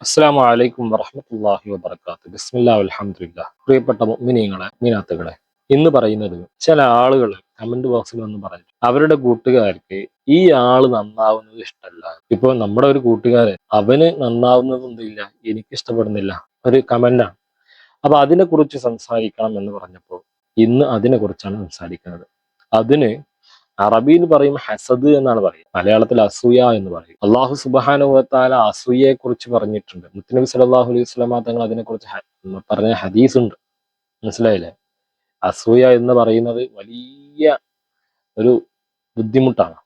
അസ്സാം വലൈക്കും വറഹമത്തല്ലാഹി വബർക്കാത്ത് ബിസ്മില്ലാ അലഹമില്ല പ്രിയപ്പെട്ട മിനിങ്ങളെ മീനാത്തുകളെ ഇന്ന് പറയുന്നത് ചില ആളുകൾ കമന്റ് ബോക്സിൽ വന്ന് പറഞ്ഞു അവരുടെ കൂട്ടുകാർക്ക് ഈ ആൾ നന്നാവുന്നത് ഇഷ്ടമല്ല ഇപ്പൊ നമ്മുടെ ഒരു കൂട്ടുകാരൻ അവന് നന്നാവുന്നത് എന്തില്ല എനിക്ക് ഇഷ്ടപ്പെടുന്നില്ല ഒരു കമന്റാണ് അപ്പൊ അതിനെ കുറിച്ച് സംസാരിക്കണം എന്ന് പറഞ്ഞപ്പോൾ ഇന്ന് അതിനെ കുറിച്ചാണ് സംസാരിക്കുന്നത്. അതിന് അറബിയിൽ പറയും ഹസദ് എന്നാണ് പറയുക. മലയാളത്തിൽ അസൂയ എന്ന് പറയും. അള്ളാഹു സുബാനുഹത്താല അസൂയയെ കുറിച്ച് പറഞ്ഞിട്ടുണ്ട്. മുത്തനബി സലാഹു അലൈഹി സ്വലാമ തങ്ങൾ അതിനെക്കുറിച്ച് കുറിച്ച് പറഞ്ഞ ഹദീസ് ഉണ്ട് മനസ്സിലായില്ലേ? അസൂയ എന്ന് പറയുന്നത് വലിയ ഒരു ബുദ്ധിമുട്ടാണ്.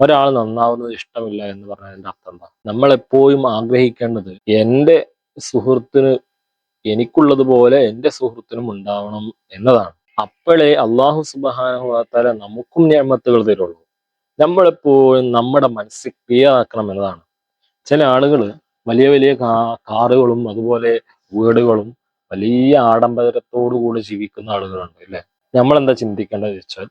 ഒരാൾ നന്നാവുന്നത് ഇഷ്ടമില്ല എന്ന് പറഞ്ഞതിന്റെ അർത്ഥം എന്താ? നമ്മൾ എപ്പോഴും ആഗ്രഹിക്കേണ്ടത് എന്റെ സുഹൃത്തിന് എനിക്കുള്ളതുപോലെ എന്റെ സുഹൃത്തിനും ഉണ്ടാവണം എന്നതാണ്. അപ്പോഴേ അള്ളാഹു സുബാനുഭവത്താല നമുക്കും ഞാമത്തുകൾ തരുള്ളൂ. നമ്മളെപ്പോഴും നമ്മുടെ മനസ്സ് ക്ലിയർ ആക്കണം എന്നതാണ്. ചില ആളുകൾ വലിയ വലിയ കാറുകളും അതുപോലെ വീടുകളും വലിയ ആഡംബരത്തോടു കൂടി ജീവിക്കുന്ന ആളുകളുണ്ട് അല്ലേ? നമ്മൾ എന്താ ചിന്തിക്കേണ്ടത് വെച്ചാൽ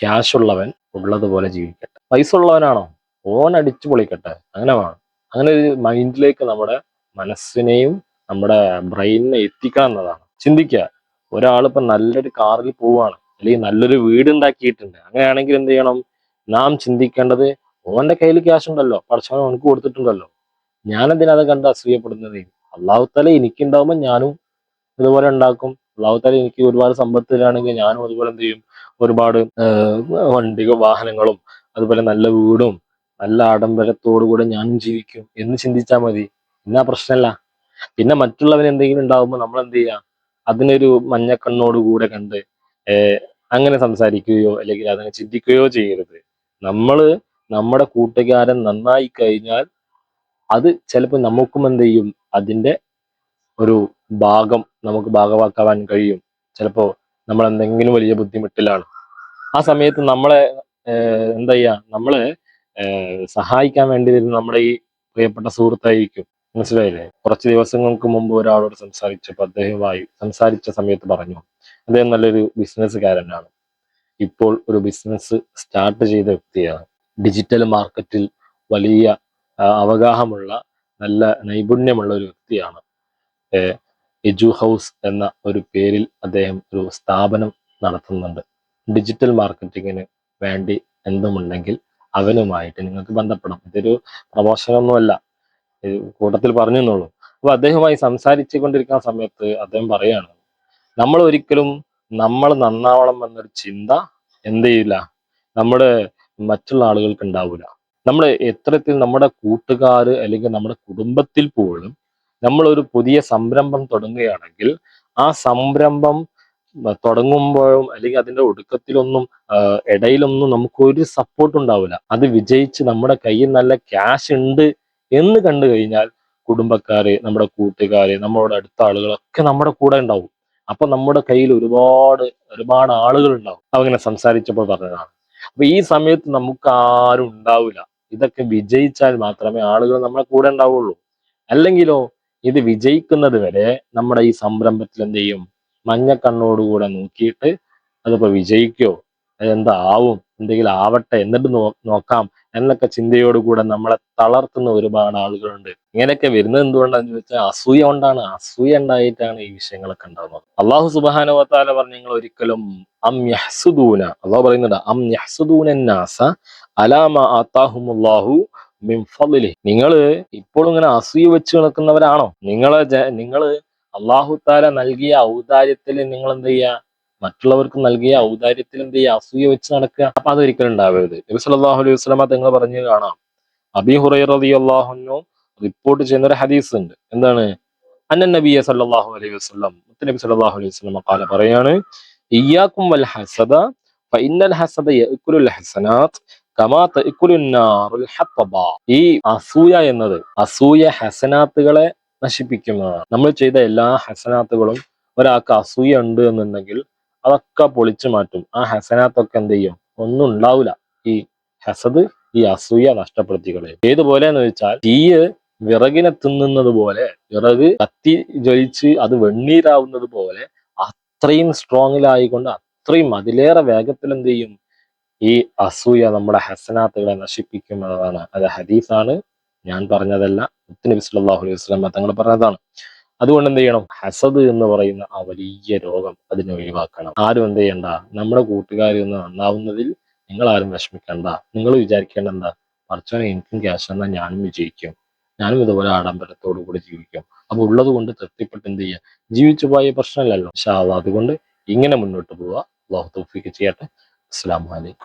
ക്യാഷ് ഉള്ളവൻ ഉള്ളതുപോലെ ജീവിക്കട്ടെ. പൈസ ഉള്ളവനാണോ ഓൻ അടിച്ചു പൊളിക്കട്ടെ. അങ്ങനെ വേണം. അങ്ങനെ ഒരു മൈൻഡിലേക്ക് നമ്മുടെ മനസ്സിനെയും നമ്മുടെ ബ്രെയിനിനെ എത്തിക്കണം എന്നതാണ്. ചിന്തിക്കുക. ഒരാളിപ്പോ നല്ലൊരു കാറിൽ പോവാണ് അല്ലെങ്കിൽ നല്ലൊരു വീട് ഉണ്ടാക്കിയിട്ടുണ്ട് അങ്ങനെയാണെങ്കിൽ എന്ത് ചെയ്യണം? നാം ചിന്തിക്കേണ്ടത് ഓന്റെ കയ്യിൽ ക്യാഷ് ഉണ്ടല്ലോ പടച്ചവൻ അവനക്ക് കൊടുത്തിട്ടുണ്ടല്ലോ. ഞാൻ എന്തിനാ കണ്ട് അസൂയപ്പെടുന്നത്? അള്ളാഹു തല എനിക്കുണ്ടാവുമ്പോൾ ഞാനും ഇതുപോലെ ഉണ്ടാക്കും. അള്ളാഹു തല എനിക്ക് ഒരുപാട് സമ്പത്തിലാണെങ്കിൽ ഞാനും അതുപോലെ എന്ത് ചെയ്യും? ഒരുപാട് വണ്ടികൾ വാഹനങ്ങളും അതുപോലെ നല്ല വീടും നല്ല ആഡംബരത്തോടു കൂടെ ഞാനും ജീവിക്കും എന്ന് ചിന്തിച്ചാൽ മതി. എന്നാ പ്രശ്നമല്ല പിന്നെ മറ്റുള്ളവന് എന്തെങ്കിലും ഉണ്ടാവുമ്പോൾ നമ്മൾ എന്ത് ചെയ്യുക അതിനൊരു മഞ്ഞക്കണ്ണോട് കൂടെ കണ്ട് അങ്ങനെ സംസാരിക്കുകയോ അല്ലെങ്കിൽ അതിനെ ചിന്തിക്കുകയോ ചെയ്യരുത്. നമ്മൾ നമ്മുടെ കൂട്ടുകാരൻ നന്നായി കഴിഞ്ഞാൽ അത് ചിലപ്പോൾ നമുക്കും എന്ത് ചെയ്യും? അതിന്റെ ഒരു ഭാഗം നമുക്ക് ഭാഗമാക്കാൻ കഴിയും. ചിലപ്പോ നമ്മൾ എന്തെങ്കിലും വലിയ ബുദ്ധിമുട്ടിലാണ്. ആ സമയത്ത് നമ്മളെ എന്താ ചെയ്യാ? നമ്മളെ സഹായിക്കാൻ വേണ്ടി വരുന്ന നമ്മുടെ ഈ പ്രിയപ്പെട്ട സുഹൃത്തായിരിക്കും. മനസ്സിലായില്ലേ? കുറച്ച് ദിവസങ്ങൾക്ക് മുമ്പ് ഒരാളോട് സംസാരിച്ചപ്പോൾ അദ്ദേഹമായി സംസാരിച്ച സമയത്ത് പറഞ്ഞു അദ്ദേഹം നല്ലൊരു ബിസിനസ്സുകാരനാണ്. ഇപ്പോൾ ഒരു ബിസിനസ് സ്റ്റാർട്ട് ചെയ്ത വ്യക്തിയാണ്. ഡിജിറ്റൽ മാർക്കറ്റിൽ വലിയ അവഗാഹമുള്ള നല്ല നൈപുണ്യമുള്ള ഒരു വ്യക്തിയാണ്. എജു ഹൗസ് എന്ന ഒരു പേരിൽ അദ്ദേഹം ഒരു സ്ഥാപനം നടത്തുന്നുണ്ട്. ഡിജിറ്റൽ മാർക്കറ്റിങ്ങിന് വേണ്ടി എന്തുമുണ്ടെങ്കിൽ അവനുമായിട്ട് നിങ്ങൾക്ക് ബന്ധപ്പെടാം. ഇതൊരു പ്രമോഷനൊന്നുമല്ല കൂട്ടത്തിൽ പറഞ്ഞു എന്നുള്ളൂ അപ്പൊ അദ്ദേഹവുമായി സംസാരിച്ചു കൊണ്ടിരിക്കുന്ന സമയത്ത് അദ്ദേഹം പറയാണ് നമ്മൾ ഒരിക്കലും നമ്മൾ നന്നാവണം എന്നൊരു ചിന്ത എന്ത് ചെയ്യില്ല നമ്മുടെ മറ്റുള്ള ആളുകൾക്ക് ഉണ്ടാവില്ല നമ്മൾ എത്രത്തിൽ നമ്മുടെ കൂട്ടുകാർ അല്ലെങ്കിൽ നമ്മുടെ കുടുംബത്തിൽ പോലും നമ്മൾ ഒരു പുതിയ സംരംഭം തുടങ്ങുകയാണെങ്കിൽ ആ സംരംഭം തുടങ്ങുമ്പോഴും അല്ലെങ്കിൽ അതിന്റെ ഒടുക്കത്തിലൊന്നും ഇടയിലൊന്നും നമുക്ക് ഒരു സപ്പോർട്ട് ഉണ്ടാവില്ല അത് വിജയിച്ച് നമ്മുടെ കയ്യിൽ നല്ല ക്യാഷ് ഉണ്ട് എന്ന് കണ്ടു കഴിഞ്ഞാൽ കുടുംബക്കാര് നമ്മുടെ കൂട്ടുകാര് നമ്മുടെ അടുത്ത ആളുകളൊക്കെ നമ്മുടെ കൂടെ ഉണ്ടാവും. അപ്പൊ നമ്മുടെ കയ്യിൽ ഒരുപാട് ഒരുപാട് ആളുകൾ ഉണ്ടാവും. അവങ്ങനെ സംസാരിച്ചപ്പോൾ പറഞ്ഞതാണ്. അപ്പൊ ഈ സമയത്ത് നമുക്ക് ആരും ഉണ്ടാവില്ല. ഇതൊക്കെ വിജയിച്ചാൽ മാത്രമേ ആളുകൾ നമ്മുടെ കൂടെ ഉണ്ടാവുള്ളൂ. അല്ലെങ്കിലോ ഇത് വിജയിക്കുന്നത് വരെ നമ്മുടെ ഈ സംരംഭത്തിൽ എന്ത് ചെയ്യും? മഞ്ഞ മഞ്ഞക്കണ്ണോടുകൂടെ നോക്കിയിട്ട് അതിപ്പോ വിജയിക്കോ? അതെന്താ ആവും എന്തെങ്കിലും ആവട്ടെ എന്നിട്ട് നോക്കാം എന്നൊക്കെ ചിന്തയോടുകൂടെ നമ്മളെ തളർത്തുന്ന ഒരുപാട് ആളുകളുണ്ട്. ഇങ്ങനെയൊക്കെ വരുന്നത് എന്തുകൊണ്ടാന്ന് ചോദിച്ചാൽ അസൂയ കൊണ്ടാണ്. അസൂയ ഉണ്ടായിട്ടാണ് ഈ വിഷയങ്ങളൊക്കെ ഉണ്ടാകുന്നത് അള്ളാഹു സുബാനുവത്താല പറഞ്ഞു നിങ്ങൾ ഒരിക്കലും അം യഹ്സുദൂന അള്ളാഹു പറയുന്നുണ്ട് അം യഹ്സുദൂന നാസ അലാമ ആത്താഹുമുല്ലാഹു ഫളിലി നിങ്ങൾ ഇപ്പോഴും ഇങ്ങനെ അസൂയ വെച്ച് കിടക്കുന്നവരാണോ നിങ്ങളെ നിങ്ങൾ അള്ളാഹു താല നൽകിയ ഔദാര്യത്തിൽ നിങ്ങൾ എന്ത് ചെയ്യുക മറ്റുള്ളവർക്ക് നൽകിയ ഔദാര്യത്തിൽ എന്ത് ചെയ്യുക അസൂയ വെച്ച് നടക്കുക. അപ്പൊ അതൊരിക്കലും ഉണ്ടാവരുത്. നബി സല്ലാഹു അലൈഹി വസല്ലമ തങ്ങൾ പറഞ്ഞു കാണാം. അബി ഹുറൈ ഹുറൈറ റളിയല്ലാഹു റിപ്പോർട്ട് ചെയ്യുന്ന ഒരു ഹദീസ് ഉണ്ട്. എന്താണ്? അന്നൻ നബിയെ സല്ലാഹു അലൈഹി വസല്ലം നബി സല്ലല്ലാഹു അലൈഹി വസല്ലം കാല പറയാണ് ഇയാക്കും വൽ ഹസദ ഫഇന്നൽ ഹസദ യഅകുലുൽ ഹസനാത്ത് കമാ തഅകുലുൻ നാറുൽ ഹത്തബ ഈ അസൂയ എന്നത് അസൂയ ഹസനാത്തുകളെ നശിപ്പിക്കുന്നതാണ്. നമ്മൾ ചെയ്ത എല്ലാ ഹസനാത്തുകളും ഒരാൾക്ക് അസൂയ ഉണ്ട് എന്നുണ്ടെങ്കിൽ അതൊക്കെ പൊളിച്ചു മാറ്റും. ആ ഹസനാത്തൊക്കെ എന്ത് ചെയ്യും? ഒന്നും ഉണ്ടാവില്ല ഈ ഹസദ് ഈ അസൂയ നഷ്ടപ്പെടുത്തി ഏതുപോലെ എന്ന് വെച്ചാൽ തീയ് വിറകിനെ തിന്നുന്നത് പോലെ വിറക് കത്തി ജ്വലിച്ച് അത് വെണ്ണീരാവുന്നത് പോലെ അത്രയും സ്ട്രോങ്ങിലായിക്കൊണ്ട് അത്രയും അതിലേറെ വേഗത്തിൽ എന്ത് ചെയ്യും? ഈ അസൂയ നമ്മുടെ ഹസനാത്തുകളെ നശിപ്പിക്കും എന്നതാണ്. അത് ഹദീസാണ്. ഞാൻ പറഞ്ഞതല്ല. നബി സല്ലല്ലാഹു അലൈഹി തങ്ങൾ പറഞ്ഞതാണ്. അതുകൊണ്ട് എന്ത് ചെയ്യണം? ഹസദ് എന്ന് പറയുന്ന ആ വലിയ രോഗം അതിനെ ഒഴിവാക്കണം. ആരും എന്ത് ചെയ്യണ്ട. നമ്മുടെ കൂട്ടുകാരി ഒന്ന് നന്നാവുന്നതിൽ നിങ്ങൾ ആരും വിഷമിക്കണ്ട. നിങ്ങൾ വിചാരിക്കേണ്ട എന്താ? പറച്ചോനെ എനിക്കും ക്യാഷ് എന്നാൽ ഞാനും വിജയിക്കും. ഞാനും ഇതുപോലെ ആഡംബരത്തോടു കൂടി ജീവിക്കും. അപ്പൊ ഉള്ളത് കൊണ്ട് തൃപ്തിപ്പെട്ട് എന്ത് ചെയ്യുക ജീവിച്ചു പോയ പ്രശ്നമല്ലല്ലോ. പക്ഷെ അതുകൊണ്ട് ഇങ്ങനെ മുന്നോട്ട് പോവുക. അള്ളാഹു തൗഫീഖ് ചെയ്യട്ടെ. അസ്സാം വലൈക്കും